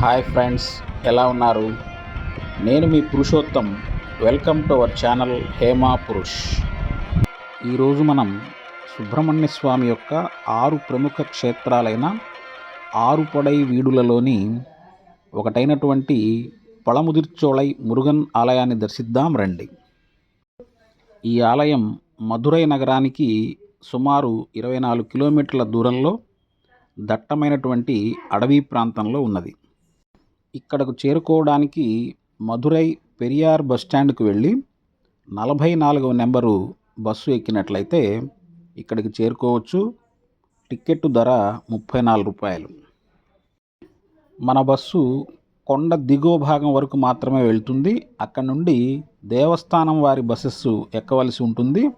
Hi friends ఎలా ఉన్నారు? నేను మీ Purushottam. Welcome to our channel Hema Purush. ఈరోజు మనం సుబ్రహ్మణ్య స్వామి యొక్క ఆరు ప్రముఖ క్షేత్రాలైన ఆరు పొడై వీడులలోని ఒకటైనటువంటి పళముదిర్చోళై మురుగన్ ఆలయాన్ని దర్శిద్దాం రండి. ఈ ఆలయం మధురై నగరానికి సుమారు ఇరవై నాలుగు కిలోమీటర్ల దూరంలో దట్టమైనటువంటి అడవి ప్రాంతంలో ఉన్నది. ఇక్కడకు చేరుకోవడానికి మధురై పెరియార్ బస్ స్టాండ్కు వెళ్ళి నలభై నాలుగవ నెంబరు బస్సు ఎక్కినట్లయితే ఇక్కడికి చేరుకోవచ్చు. టికెట్ ధర ముప్పై నాలుగు రూపాయలు. మన బస్సు కొండ దిగువ భాగం వరకు మాత్రమే వెళ్తుంది. అక్కడ నుండి దేవస్థానం వారి బస్సెస్ ఎక్కవలసి ఉంటుంది.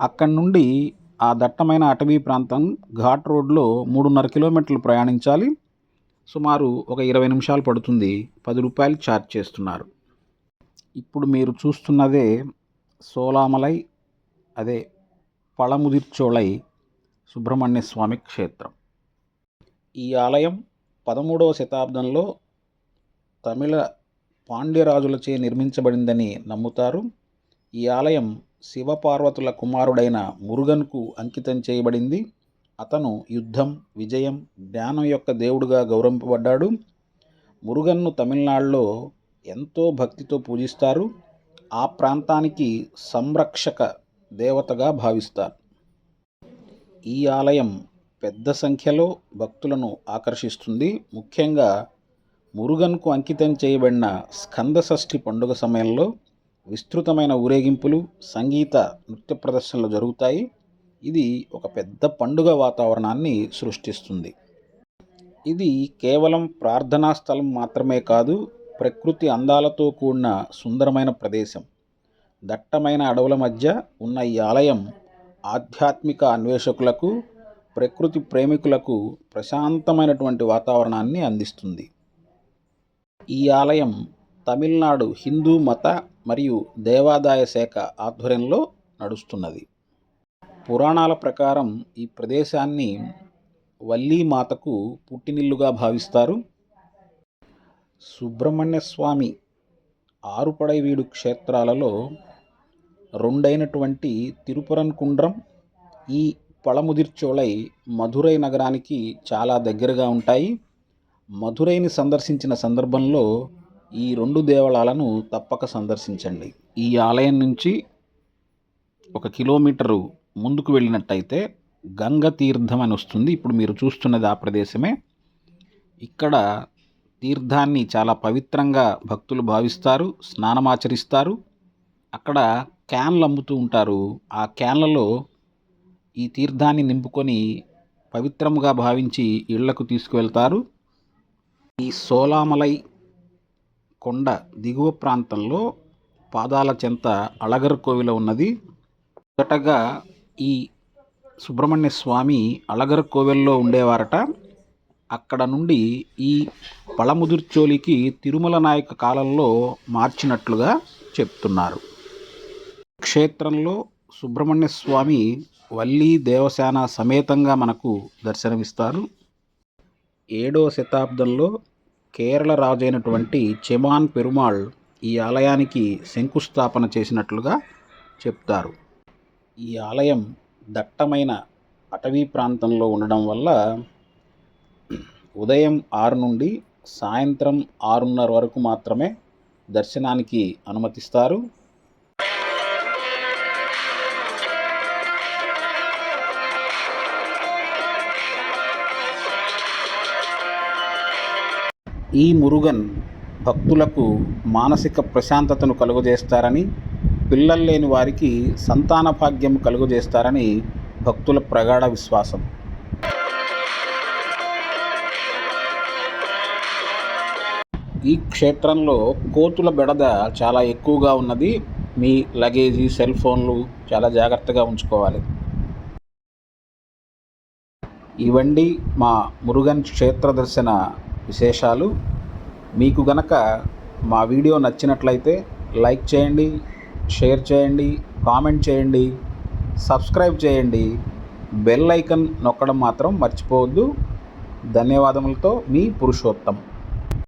అక్కడి నుండి ఆ దట్టమైన అటవీ ప్రాంతం ఘాట్ రోడ్లో మూడున్నర కిలోమీటర్లు ప్రయాణించాలి. సుమారు ఒక ఇరవై నిమిషాలు పడుతుంది. పది రూపాయలు ఛార్జ్ చేస్తున్నారు. ఇప్పుడు మీరు చూస్తున్నదే సోలామలై అదే పళముదిర్చోళై సుబ్రహ్మణ్య స్వామి క్షేత్రం. ఈ ఆలయం పదమూడవ శతాబ్దంలో తమిళ పాండ్యరాజులచే నిర్మించబడిందని నమ్ముతారు. ఈ ఆలయం శివపార్వతుల కుమారుడైన మురుగన్కు అంకితం చేయబడింది. అతను యుద్ధం విజయం జ్ఞానం యొక్క దేవుడుగా గౌరవింపబడ్డాడు. మురుగన్ను తమిళనాడులో ఎంతో భక్తితో పూజిస్తారు. ఆ ప్రాంతానికి సంరక్షక దేవతగా భావిస్తారు. ఈ ఆలయం పెద్ద సంఖ్యలో భక్తులను ఆకర్షిస్తుంది. ముఖ్యంగా మురుగన్కు అంకితం చేయబడిన స్కంద షష్ఠి పండుగ సమయంలో విస్తృతమైన ఊరేగింపులు సంగీత నృత్య ప్రదర్శనలు జరుగుతాయి. ఇది ఒక పెద్ద పండుగ వాతావరణాన్ని సృష్టిస్తుంది. ఇది కేవలం ప్రార్థనా స్థలం మాత్రమే కాదు ప్రకృతి అందాలతో కూడిన సుందరమైన ప్రదేశం. దట్టమైన అడవుల మధ్య ఉన్న ఈ ఆలయం ఆధ్యాత్మిక అన్వేషకులకు ప్రకృతి ప్రేమికులకు ప్రశాంతమైనటువంటి వాతావరణాన్ని అందిస్తుంది. ఈ ఆలయం తమిళనాడు హిందూ మత మరియు దేవాదాయ శాఖ ఆధ్వర్యంలో నడుస్తున్నది. పురాణాల ప్రకారం ఈ ప్రదేశాన్ని వల్లీ మాతకు పుట్టినిల్లుగా భావిస్తారు. సుబ్రహ్మణ్య స్వామి ఆరుపడైవీడు క్షేత్రాలలో రెండైనటువంటి తిరుపురన్ కుండ్రం ఈ పళముదిర్చోళై మధురై నగరానికి చాలా దగ్గరగా ఉంటాయి. మధురైని సందర్శించిన సందర్భంలో ఈ రెండు దేవాలయాలను తప్పక సందర్శించండి. ఈ ఆలయం నుంచి ఒక కిలోమీటరు ముందుకు వెళ్ళినట్టయితే గంగ తీర్థం అని వస్తుంది. ఇప్పుడు మీరు చూస్తున్నది ఆ ప్రదేశమే. ఇక్కడ తీర్థాన్ని చాలా పవిత్రంగా భక్తులు భావిస్తారు స్నానమాచరిస్తారు. అక్కడ క్యాన్లు అమ్ముతూ ఉంటారు. ఆ క్యాన్లలో ఈ తీర్థాన్ని నింపుకొని పవిత్రముగా భావించి ఇళ్ళకు తీసుకువెళ్తారు. ఈ సోలామలై కొండ దిగువ ప్రాంతంలో పాదాల చెంత అళగర్ కోవిల ఉన్నది. మొదటగా ఈ సుబ్రహ్మణ్య స్వామి అళగర్ కోవెల్లో ఉండేవారట. అక్కడ నుండి ఈ పళముదుర్చోలికి తిరుమల నాయక కాలంలో మార్చినట్లుగా చెప్తున్నారు. క్షేత్రంలో సుబ్రహ్మణ్య స్వామి వల్లీ దేవసేన సమేతంగా మనకు దర్శనమిస్తారు. ఏడవ శతాబ్దంలో కేరళ రాజైనటువంటి చెమాన్ పెరుమాళ్ ఈ ఆలయానికి శంకుస్థాపన చేసినట్లుగా చెప్తారు. ఈ ఆలయం దట్టమైన అటవీ ప్రాంతంలో ఉండడం వల్ల ఉదయం ఆరు నుండి సాయంత్రం ఆరున్నర వరకు మాత్రమే దర్శనానికి అనుమతిస్తారు. ఈ మురుగన్ భక్తులకు మానసిక ప్రశాంతతను కలుగజేస్తారని పిల్లలు లేని వారికి సంతాన భాగ్యం కలుగజేస్తారని భక్తుల ప్రగాఢ విశ్వాసం. ఈ క్షేత్రంలో కోతుల బెడద చాలా ఎక్కువగా ఉన్నది. మీ లగేజీ సెల్ ఫోన్లు చాలా జాగ్రత్తగా ఉంచుకోవాలి. ఇవండి మా మురుగన్ క్షేత్ర దర్శన విశేషాలు. మీకు గనక మా వీడియో నచ్చినట్లయితే లైక్ చేయండి షేర్ చేయండి కామెంట్ చేయండి సబ్స్క్రైబ్ చేయండి. బెల్ ఐకన్ నొక్కడం మాత్రం మర్చిపోవద్దు. ధన్యవాదములతో మీ పురుషోత్తం.